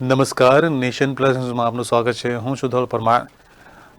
નમસ્કાર, nation plus ન્યૂઝમાં આપનું સ્વાગત છે. હું સુધોલ પરમાર.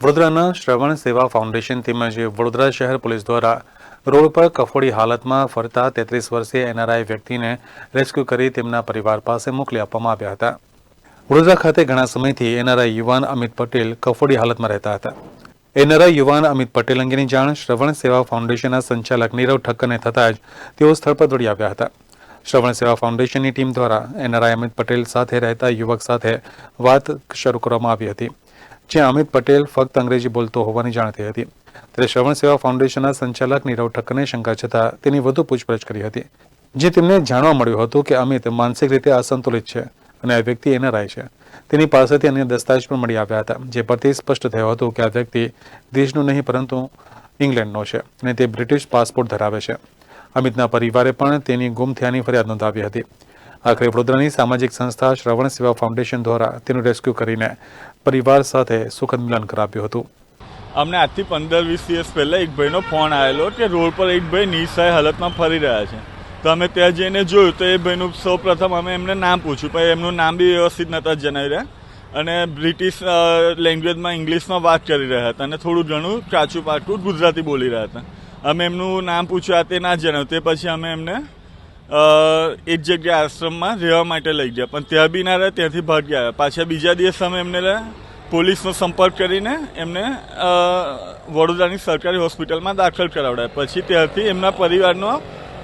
વડોદરાના શ્રવણ સેવા ફાઉન્ડેશન તેમજ વડોદરા શહેર પોલીસ દ્વારા રોડ પર કફોડી હાલતમાં ફરતા તેત્રીસ વર્ષીય એનઆરઆઈ વ્યક્તિને રેસ્ક્યુ કરી તેમના પરિવાર પાસે મોકલી આપવામાં આવ્યા હતા. વડોદરા ખાતે ઘણા સમયથી એનઆરઆઈ યુવાન અમિત પટેલ કફોડી હાલતમાં રહેતા હતા. એનઆરઆઈ યુવાન અમિત પટેલ અંગેની જાણ શ્રવણ સેવા ફાઉન્ડેશનના સંચાલક નીરવ ઠક્કરને થતાં જ તેઓ સ્થળ પર દોડી આવ્યા હતા. શ્રવણ સેવા ફાઉન્ડેશનની ટીમ દ્વારા એનઆરઆઈ અમિત પટેલ સાથે રહેતા યુવક સાથે વાત શરૂ કરવામાં આવી હતી, જ્યાં અમિત પટેલ ફક્ત અંગ્રેજી બોલતો હોવાની જાણ થઈ હતી. ત્યારે શ્રવણ સેવા ફાઉન્ડેશનના સંચાલક નીરવ ઠક્કરને શંકા છતાં તેની વધુ પૂછપરછ કરી હતી, જે તેમને જાણવા મળ્યું હતું કે અમિત માનસિક રીતે અસંતુલિત છે અને આ વ્યક્તિ એનઆરઆઈ છે. તેની પાસેથી અન્ય દસ્તાવેજ પણ મળી આવ્યા હતા, જે પરથી સ્પષ્ટ થયું હતું કે આ વ્યક્તિ દેશનો નહીં, પરંતુ ઇંગ્લેન્ડનો છે અને તે બ્રિટિશ પાસપોર્ટ ધરાવે છે. અમિતના પરિવારે પણ તેની ગુમ થયાની ફરિયાદ નોંધાવી હતી. આખરે વડોદરાની સામાજિક સંસ્થા શ્રવણ સેવા ફાઉન્ડેશન દ્વારા તેનું રેસ્ક્યુ કરીને પરિવાર સાથે સુખદ મિલન કરાવ્યું હતું. અમને આજથી પંદર વીસ દિવસ પહેલાં એક ભાઈનો ફોન આવેલો કે રોડ પર એક ભાઈ નિસહાય હાલતમાં ફરી રહ્યા છે. તો અમે ત્યાં જઈને જોયું તો એ ભાઈનું સૌ પ્રથમ અમે એમને નામ પૂછ્યું, પણ એમનું નામ બી વ્યવસ્થિત નહોતા જણાવી રહ્યા. અને બ્રિટિશ લેંગ્વેજમાં ઇંગ્લિશમાં વાત કરી રહ્યા હતા અને થોડું ઘણું કાચું પાટું ગુજરાતી બોલી રહ્યા હતા. અમે એમનું નામ પૂછ્યું તે ના જણાવ્યું. તે પછી અમે એમને એક જગ્યા આશ્રમમાં રહેવા માટે લઈ ગયા. પણ ત્યાં બી ના રહ્યા, ત્યાંથી ભાગી આવ્યા પાછા બીજા દિવસ અમે એમને પોલીસનો સંપર્ક કરીને એમને વડોદરાની સરકારી હોસ્પિટલમાં દાખલ કરાવડાયા. પછી ત્યાંથી એમના પરિવારનો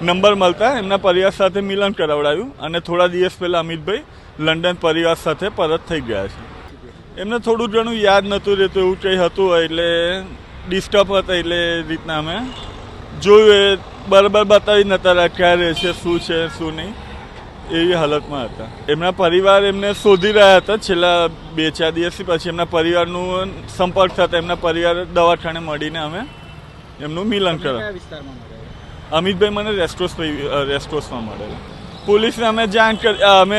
નંબર મળતા એમના પરિવાર સાથે મિલન કરાવડાવ્યું અને થોડા દિવસ પહેલાં અમિતભાઈ લંડન પરિવાર સાથે પરત થઈ ગયા છે. એમને થોડું ઘણું યાદ નહોતું રહેતું, એવું કંઈ હતું એટલે ડિસ્ટર્બ હતા એટલે એ રીતના અમે જોયું એ બરાબર બતાવી નતા રહ્યા ક્યાં રહે છે શું છે શું નહીં એવી હાલતમાં હતા. એમના પરિવાર એમને શોધી રહ્યા હતા છેલ્લા બે ચાર દિવસથી પછી એમના પરિવારનું સંપર્ક થતા એમના પરિવાર દવાખાને મળીને અમે એમનું મિલન મળે અમિતભાઈ મને રેસ્ટોસ રેસ્ટોસમાં મળેલા. પોલીસને અમે જાણ કરી અમે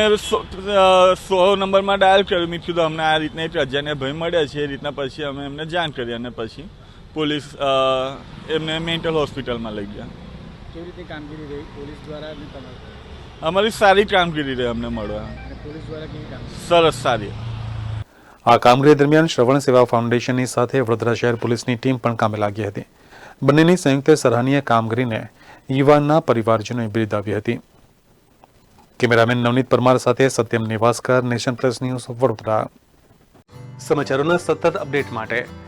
સો નંબરમાં ડાયલ કર્યું મેં કીધું અમને આ રીતના એક અજાણ્યા ભાઈ મળ્યા છે એ રીતના પછી અમે એમને જાણ કરી અને પછી પોલીસ એમને મેન્ટલ હોસ્પિટલમાં લઈ ગયા. કેવી રીતે કામગીરી રહી? પોલીસ દ્વારા અમારી સારી કામગીરી રહી અમને મળવા. સરસ સારી. આ કામગીરી દરમિયાન શ્રવણ સેવા ફાઉન્ડેશનની સાથે વડોદરા શહેર પોલીસની ટીમ પણ કામે લાગી હતી. બંનેની સંયુક્ત સરાહનીય કામગીરીને યુવાનના પરિવારજનોએ બિરદાવી હતી. કેમેરામેન નવનીત પરમાર સાથે Satyam Niwaskar nation plus news Vadodara. સમાચારોના સતત અપડેટ માટે